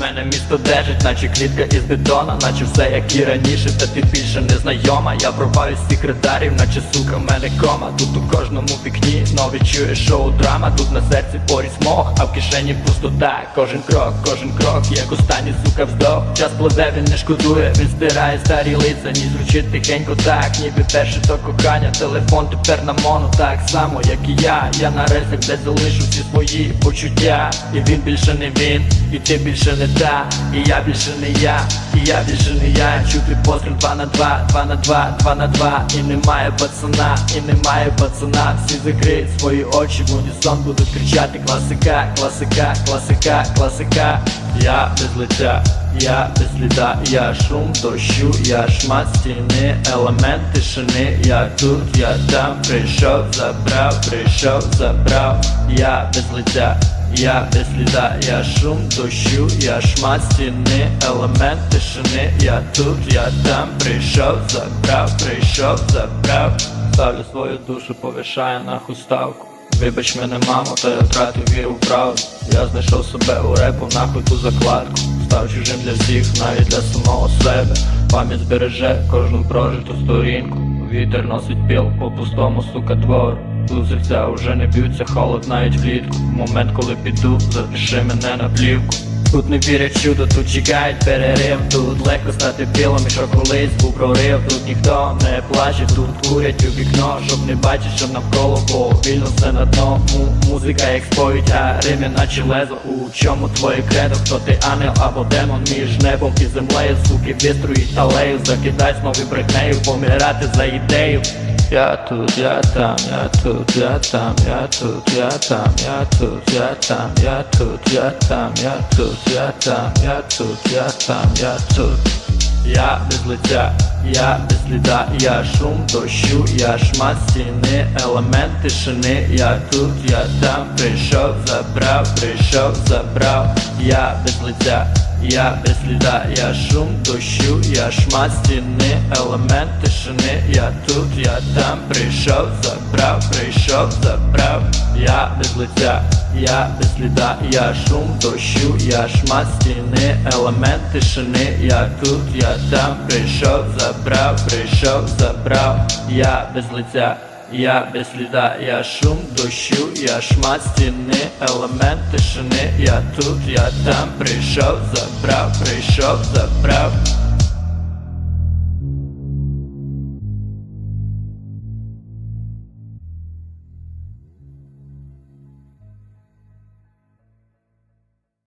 Мене місто держить, наче клітка із бетона, наче все як і раніше, та ти більше не знайома. Я пробаю з секретарів, наче сука, в мене кома. Тут у кожному вікні знову чуєш шоу драма. Тут на серці поріс мох, а в кишені пустота. Кожен крок, кожен крок, як останній сука вздох. Час пливе, він не шкодує, він стирає старі лиця, ні звучить тихенько так, ніби перше то кохання. Телефон тепер на моно, так само, як і я. Я на рельсах, де залишу всі свої почуття. І він більше не він, і ти більше не та, і я більше не я, і я більше не я. Чути постріл 2 на 2, 2 на 2, 2 на 2 І немає пацана, і немає пацана. Всі закриють свої очі, в унісон будуть кричати класика, класика, класика, класика. Я без лиця, я без сліда, я шум дощу, я шмат стіни, елемент тишини, я тут, я там, прийшов, забрав, прийшов, забрав, я без лиця. Я без сліда, я шум дощу, я шмат стіни, елемент тишини, я тут, я там, прийшов, забрав, прийшов, забрав, ставлю свою душу, повишаю на ставку. Вибач мене, мамо, та я втратив віру в правду. Я знайшов себе у репу, нахуй ту закладку. Став чужим для всіх, навіть для самого себе. Пам'ять збереже кожну прожиту сторінку. Вітер носить піл по пустому, сука, двору. Тут серця вже не б'ються, холод навіть влітку. Момент, коли піду, запиши мене на плівку. Тут не вірять чудо, тут чекають перерив. Тут легко стати білим, і що колись був прорив. Тут ніхто не плаче, тут курять у вікно Щоб не бачить, що навколо повільно все на дно. Му- Музика як сповідь, а римі наче лезо. У чому твоє кредо, хто ти ангел або демон? Між небом і землею, суки вистроїть алею Закидай знову брехнею, помирати за ідею я тут, я там, я тут, я там, я тут, я там, я тут, я там, я тут, я там, я тут, я там, я тут, я там, я тут. Я без лиця, я без сліда, я шум дощу, я шмат стіни, елемент тишини, я тут, я там, прийшов, забрав, прийшов, забрав, я без лиця. Я без сліда, я шум дощу, я шмат стіни, елемент тишини, я тут, я там, прийшов, забрав, прийшов, забрав, без лиця, я без сліда, я шум дощу, я шмат стіни, елемент тишини, я тут, я там, прийшов, забрав, прийшов, забрав, я без лиця. Я без сліда, я шум дощу, я шмат стіни, елемент тишини, я тут, я там, прийшов, забрав, прийшов, забрав.